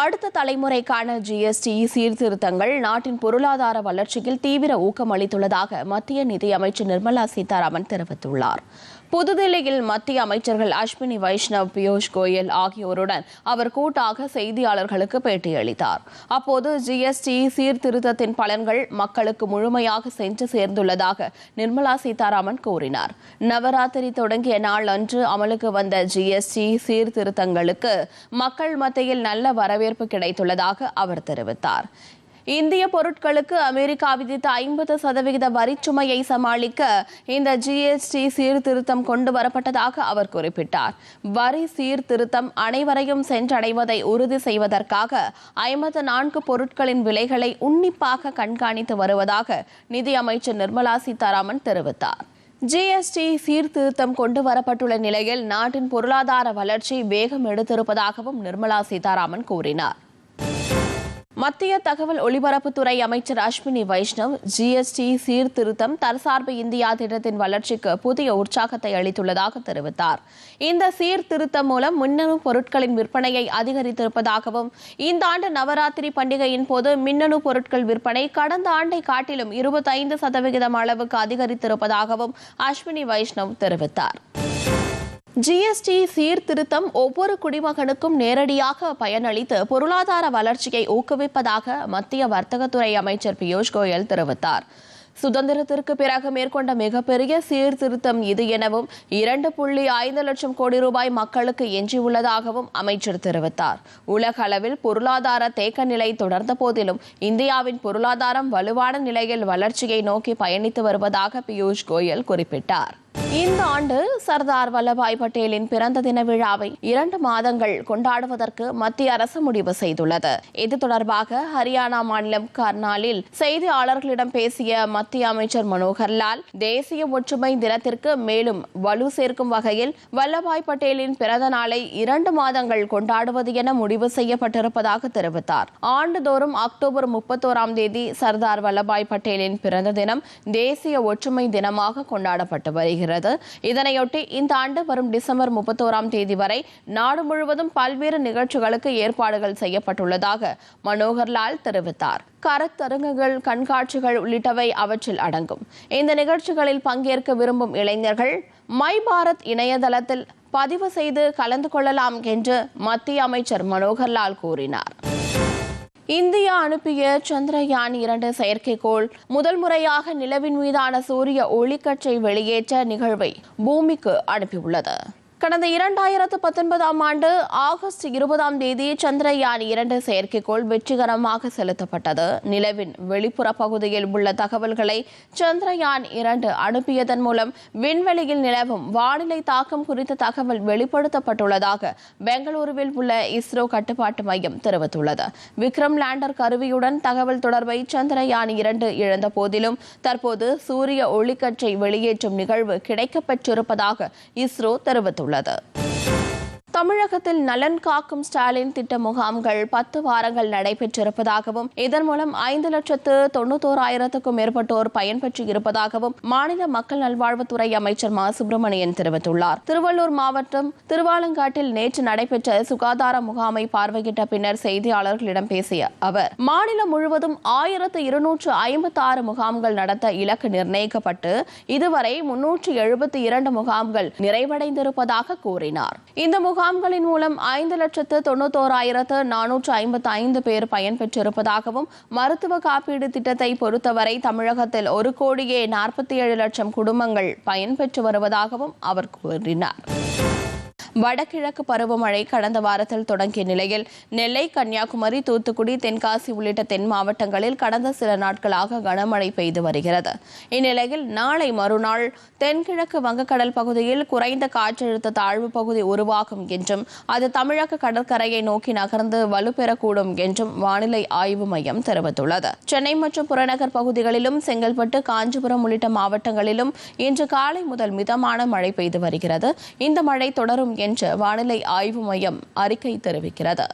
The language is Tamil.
அடுத்த தலைமுறைக்கான ஜிஎஸ்டி சீர்திருத்தங்கள் நாட்டின் பொருளாதார வளர்ச்சியில் தீவிர ஊக்கம் அளித்துள்ளதாக மத்திய நிதியமைச்சர் நிர்மலா சீதாராமன் தெரிவித்துள்ளார். புதுதில்லியில் மத்திய அமைச்சர்கள் அஸ்வினி வைஷ்ணவ் பியூஷ் கோயல் ஆகியோருடன் அவர் கூட்டாக செய்தியாளர்களுக்கு பேட்டியளித்தார். அப்போது ஜிஎஸ்டி சீர்திருத்தத்தின் பலன்கள் மக்களுக்கு முழுமையாக சென்று சேர்ந்துள்ளதாக நிர்மலா சீதாராமன் கூறினார். நவராத்திரி தொடங்கிய நாள் அன்று அமலுக்கு வந்த ஜிஎஸ்டி சீர்திருத்தங்களுக்கு மக்கள் மத்தியில் நல்ல வரவேற்பு கிடைத்துள்ளதாக அவர் தெரிவித்தார். இந்திய பொருட்களுக்கு அமெரிக்கா விதித்த ஐம்பது சதவிகித வரிச்சுமையை சமாளிக்க இந்த ஜிஎஸ்டி சீர்திருத்தம் கொண்டு வரப்பட்டதாக அவர் குறிப்பிட்டார். வரி சீர்திருத்தம் அனைவரையும் சென்றடைவதை உறுதி செய்வதற்காக ஐம்பத்து நான்கு பொருட்களின் விலைகளை உன்னிப்பாக கண்காணித்து வருவதாக நிதியமைச்சர் நிர்மலா சீதாராமன் தெரிவித்தார். ஜிஎஸ்டி சீர்திருத்தம் கொண்டு வரப்பட்டுள்ள நிலையில் நாட்டின் பொருளாதார வளர்ச்சி வேகம் எடுத்திருப்பதாகவும் நிர்மலா சீதாராமன் கூறினார். மத்திய தகவல் ஒலிபரப்புத்துறை அமைச்சர் அஸ்வினி வைஷ்ணவ் ஜிஎஸ்டி சீர்திருத்தம் தற்சார்பு இந்தியா திட்டத்தின் வளர்ச்சிக்கு புதிய உற்சாகத்தை அளித்துள்ளதாக தெரிவித்தார். இந்த சீர்திருத்தம் மூலம் மின்னணு பொருட்களின் விற்பனையை அதிகரித்திருப்பதாகவும் இந்த ஆண்டு நவராத்திரி பண்டிகையின் போது மின்னணு பொருட்கள் விற்பனை கடந்த ஆண்டை காட்டிலும் இருபத்தைந்து சதவிகிதம் அளவுக்கு அதிகரித்திருப்பதாகவும் அஸ்வினி வைஷ்ணவ் தெரிவித்தார். ஜிஎஸ்டி சீர்திருத்தம் ஒவ்வொரு குடிமகனுக்கும் நேரடியாக பயனளித்து பொருளாதார வளர்ச்சியை ஊக்குவிப்பதாக மத்திய வர்த்தகத்துறை அமைச்சர் பியூஷ் கோயல் தெரிவித்தார். சுதந்திரத்திற்கு பிறகு மேற்கொண்ட மிகப்பெரிய சீர்திருத்தம் இது எனவும் இரண்டு புள்ளி ஐந்து லட்சம் கோடி ரூபாய் மக்களுக்கு எஞ்சியுள்ளதாகவும் அமைச்சர் தெரிவித்தார். உலக அளவில் பொருளாதார தேக்க நிலை தொடர்ந்த போதிலும் இந்தியாவின் பொருளாதாரம் வலுவான நிலையில் வளர்ச்சியை நோக்கி பயணித்து வருவதாக பியூஷ் கோயல் குறிப்பிட்டார். இந்த ஆண்டு சர்தார் வல்லபாய் பட்டேலின் பிறந்த தின விழாவை இரண்டு மாதங்கள் கொண்டாடுவதற்கு மத்திய அரசு முடிவு செய்துள்ளது. இது தொடர்பாக ஹரியானா மாநிலம் கர்னாலில் செய்தியாளர்களிடம் பேசிய மத்திய அமைச்சர் மனோகர்லால் தேசிய ஒற்றுமை தினத்திற்கு மேலும் வலு சேர்க்கும் வகையில் வல்லபாய் பட்டேலின் பிறந்த நாளை இரண்டு மாதங்கள் கொண்டாடுவது என முடிவு செய்யப்பட்டிருப்பதாக தெரிவித்தார். ஆண்டுதோறும் அக்டோபர் முப்பத்தோராம் தேதி சர்தார் வல்லபாய் பட்டேலின் பிறந்த தினம் தேசிய ஒற்றுமை தினமாக கொண்டாடப்பட்டு வருகிறது. வருகிறது இதனையொட்டி இந்த ஆண்டு வரும் டிசம்பர் முப்பத்தோராம் தேதி வரை நாடு முழுவதும் பல்வேறு நிகழ்ச்சிகளுக்கு ஏற்பாடுகள் செய்யப்பட்டுள்ளதாக மனோகர் லால் தெரிவித்தார். கருத்தரங்குகள் கண்காட்சிகள் உள்ளிட்டவை அவற்றில் அடங்கும். இந்த நிகழ்ச்சிகளில் பங்கேற்க விரும்பும் இளைஞர்கள் மை பாரத் இணையதளத்தில் பதிவு செய்து கலந்து கொள்ளலாம் என்று மத்திய அமைச்சர் மனோகர் லால் கூறினார். இந்தியா அனுப்பிய சந்திரயான் இரண்டு செயற்கைக்கோள். முதல் முறையாக நிலவின் மீதான சூரிய ஒளிக்கற்றை வெளியேற்ற நிகழ்வை பூமிக்கு அனுப்பியுள்ளது. கடந்த இரண்டாயிரத்து பத்தொன்பதாம் ஆண்டு ஆகஸ்ட் இருபதாம் தேதி சந்திரயான் இரண்டு செயற்கைக்கோள் வெற்றிகரமாக செலுத்தப்பட்டது. நிலவின் வெளிப்புற பகுதியில் உள்ள தகவல்களை சந்திரயான் இரண்டு அனுப்பியதன் மூலம் விண்வெளியில் நிலவும் வானிலை தாக்கம் குறித்த தகவல் வெளிப்படுத்தப்பட்டுள்ளதாக பெங்களூருவில் உள்ள இஸ்ரோ கட்டுப்பாட்டு மையம் தெரிவித்துள்ளது. விக்ரம் லேண்டர் கருவியுடன் தகவல் தொடர்பை சந்திரயான் இரண்டு இழந்த போதிலும் தற்போது சூரிய ஒளிக்கற்றை வெளியேற்றும் நிகழ்வு கிடைக்கப்பெற்றிருப்பதாக இஸ்ரோ தெரிவித்துள்ளது. അറിയിച്ചിട്ടുള്ളത് தமிழகத்தில் நலன் காக்கும் ஸ்டாலின் திட்ட முகாம்கள் பத்து வாரங்கள் நடைபெற்றிருப்பதாகவும் இதன் மூலம் ஐந்து லட்சத்து தொண்ணூத்தோராயிரத்துக்கும் மேற்பட்டோர் பயன்பெற்று இருப்பதாகவும் மாநில மக்கள் நல்வாழ்வுத்துறை அமைச்சர் மா. சுப்பிரமணியன் தெரிவித்துள்ளார். திருவள்ளூர் மாவட்டம் திருவாலங்காட்டில் நேற்று நடைபெற்ற சுகாதார முகாமை பார்வையிட்ட பின்னர் செய்தியாளர்களிடம் பேசிய அவர் மாநிலம் முழுவதும் ஆயிரத்து இருநூற்று ஐம்பத்தி ஆறு முகாம்கள் நடத்த இலக்கு நிர்ணயிக்கப்பட்டு இதுவரை முன்னூற்று எழுபத்தி இரண்டு முகாம்கள் நிறைவடைந்திருப்பதாக கூறினார். இந்த முகாம்களின் மூலம் ஐந்து லட்சத்து தொண்ணூத்தோராயிரத்து நானூற்று ஐம்பத்தி ஐந்து பேர் பயன்பெற்றிருப்பதாகவும் மருத்துவ காப்பீடு திட்டத்தை பொறுத்தவரை தமிழகத்தில் ஒரு கோடியே நாற்பத்தி ஏழு லட்சம் குடும்பங்கள் பயன்பெற்று வருவதாகவும் அவர் கூறினார். வடகிழக்கு பருவமழை கடந்த வாரத்தில் தொடங்கிய நிலையில் நெல்லை கன்னியாகுமரி தூத்துக்குடி தென்காசி உள்ளிட்ட தென் மாவட்டங்களில் கடந்த சில நாட்களாக கனமழை பெய்து வருகிறது. இந்நிலையில் நாளை மறுநாள் தென்கிழக்கு வங்கக்கடல் பகுதியில் குறைந்த காற்றழுத்த தாழ்வு பகுதி உருவாகும் என்றும் அது தமிழக கடற்கரையை நோக்கி நகர்ந்து வலுப்பெறக்கூடும் என்றும் வானிலை ஆய்வு மையம் தெரிவித்துள்ளது. சென்னை மற்றும் புறநகர் பகுதிகளிலும் செங்கல்பட்டு காஞ்சிபுரம் உள்ளிட்ட மாவட்டங்களிலும் இன்று காலை முதல் மிதமான மழை பெய்து வருகிறது. இந்த மழை தொடரும் என்று வானிலை ஆய்வு மையம் அறிக்கை தெரிவிக்கிறது.